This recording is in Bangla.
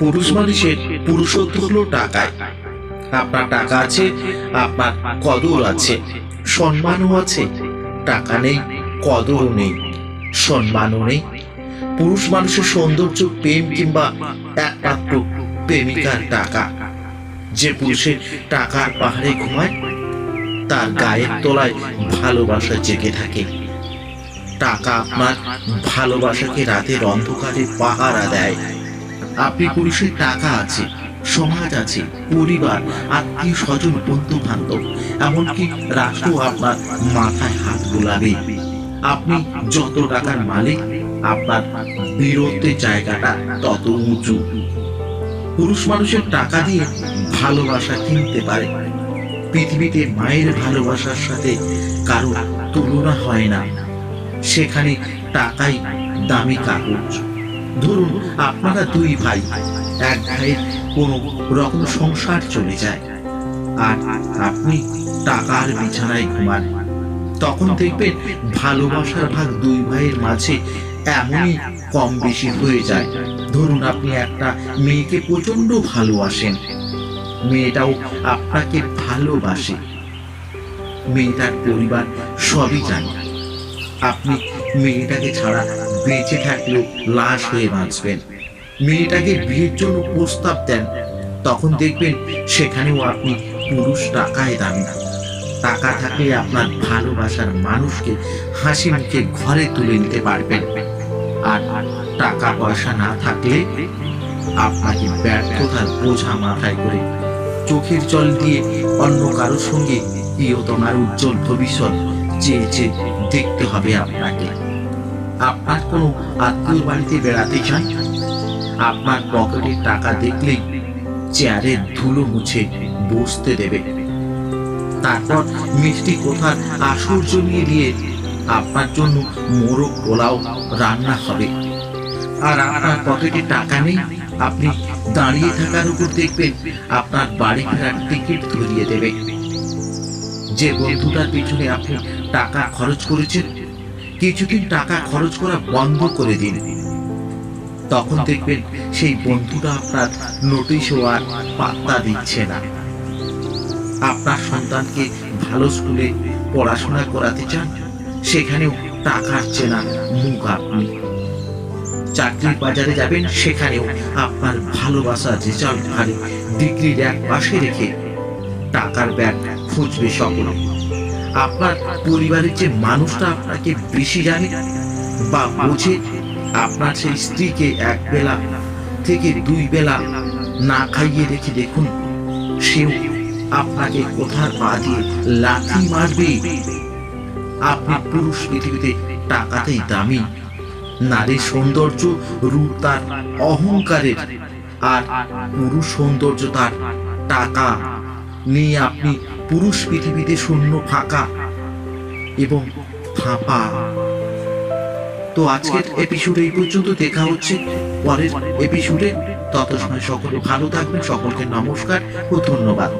পুরুষ মানুষের পুরুষত্ব হলো টাকায়। আপনার টাকা আছে, আপনার কদর আছে, সম্মানও আছে, টাকা নেই, কদরও নেই, সম্মানও নেই। পুরুষ মানুষের সৌন্দর্য, প্রেম কিংবা একমাত্র প্রেমিকার টাকা। যে পুরুষের টাকার পাহাড়ে ঘুমায়, তার গায়ের তলায় ভালোবাসা জেগে থাকে। টাকা আপনার ভালোবাসাকে রাতের অন্ধকারে পাহারা দেয়। আপনি পুরুষের টাকা আছে, সমাজ আছে, পরিবার, আত্মীয় স্বজন বন্ধু বান্ধব এমনকি রাষ্ট্র আপনার মাথায় হাত গোলাবে আপনি যত টাকার মালিক, আপনার বীরত্বের জায়গাটা তত উঁচু। পুরুষ মানুষের টাকা দিয়ে ভালোবাসা কিনতে পারে। পৃথিবীতে মায়ের ভালোবাসার সাথে কারও তুলনা হয় না। সেখানে টাকাই দামি কাগজ। ধরুন আপনারা দুই ভাই, এক ভাইয়ের কোনো রকম সংসার চলে যায় আর আপনি টাকার বিছানায় ঘুমান। তখন দেখবেন ভালোবাসার ভাগ দুই ভাইয়ের মাঝে এমনই কম বেশি হয়ে যায়। ধরুন আপনি একটা মেয়েকে প্রচণ্ড ভালোবাসেন। মেয়েটাও আপনাকে ভালোবাসে। মেয়েটার পরিবার সবই জানে। আপনি মেয়েটাকে ছাড়া বেঁচে থাকলেও লাশ হয়ে বাঁচবেন। মেয়েটাকে বিয়ের জন্য প্রস্তাব দেন। তখন দেখবেন সেখানেও আপনি পুরুষ টাকায় দামি টাকা থাকলে আপনার ভালোবাসার মানুষকে হাসি মুখে ঘরে তুলে নিতে পারবেন। আর টাকা পয়সা না থাকলে আপনাকে ব্যর্থতার বোঝা মাথায় করে চোখের জল দিয়ে অন্য কারোর সঙ্গে প্রিয়তমার উজ্জ্বল ভবিষ্যৎ চেয়ে চেয়ে দেখতে হবে আপনাকে। আপনার কোনো আত্মীয় বাড়িতে বেড়াতে চান আপনার পকেটে টাকা দেখলেই চেয়ারের ধুলো মুছে বসতে দেবে। তারপর মিষ্টি কোথার আসর জমিয়ে দিয়ে আপনার জন্য মোরগ পোলাও রান্না হবে। আর আপনার পকেটে টাকা নেই, আপনি দাঁড়িয়ে থাকার উপর দেখবেন আপনার বাড়ি ফেরার টিকিট ধরিয়ে দেবে। যে বন্ধুটার পিছনে আপনি টাকা খরচ করেছেন কিছুদিন টাকা খরচ করা বন্ধ করে দিন। তখন দেখবেন সেই বন্ধুটা আপনার নোটিশ আর পাত্তা দিচ্ছে না। আপনার সন্তানকে ভালো স্কুলে পড়াশোনা করাতে চান, সেখানেও টাকার চেনা মুখ আপনি। চাকরির বাজারে যাবেন, সেখানেও আপনার ভালোবাসা রেজাল্ট ভারী ডিগ্রির এক পাশে রেখে টাকার ব্যাগ খুঁজবে সকল। আপনার পরিবারের যে মানুষটা আপনাকে বেশি জানে বা বোঝে, আপনার সেই স্ত্রীকে এক বেলা থেকে দুই বেলা না খাইয়ে রেখে দেখুন, সেও আপনাকে কোথার পা দিয়ে লাথি মারবে। আপনি পুরুষ পৃথিবীতে টাকাতেই দামি, নারীর সৌন্দর্য রূপ তার অহংকারের, আর পুরুষ সৌন্দর্য তার টাকা। নিয়ে আপনি পুরুষ পৃথিবীতে শূন্য ফাঁকা এবং ফাঁপা। তো আজকের এপিসোড এই পর্যন্ত দেখা হচ্ছে। পরের এপিসোডে তত সময় সকলে ভালো থাকবেন, সকলকে নমস্কার ও ধন্যবাদ।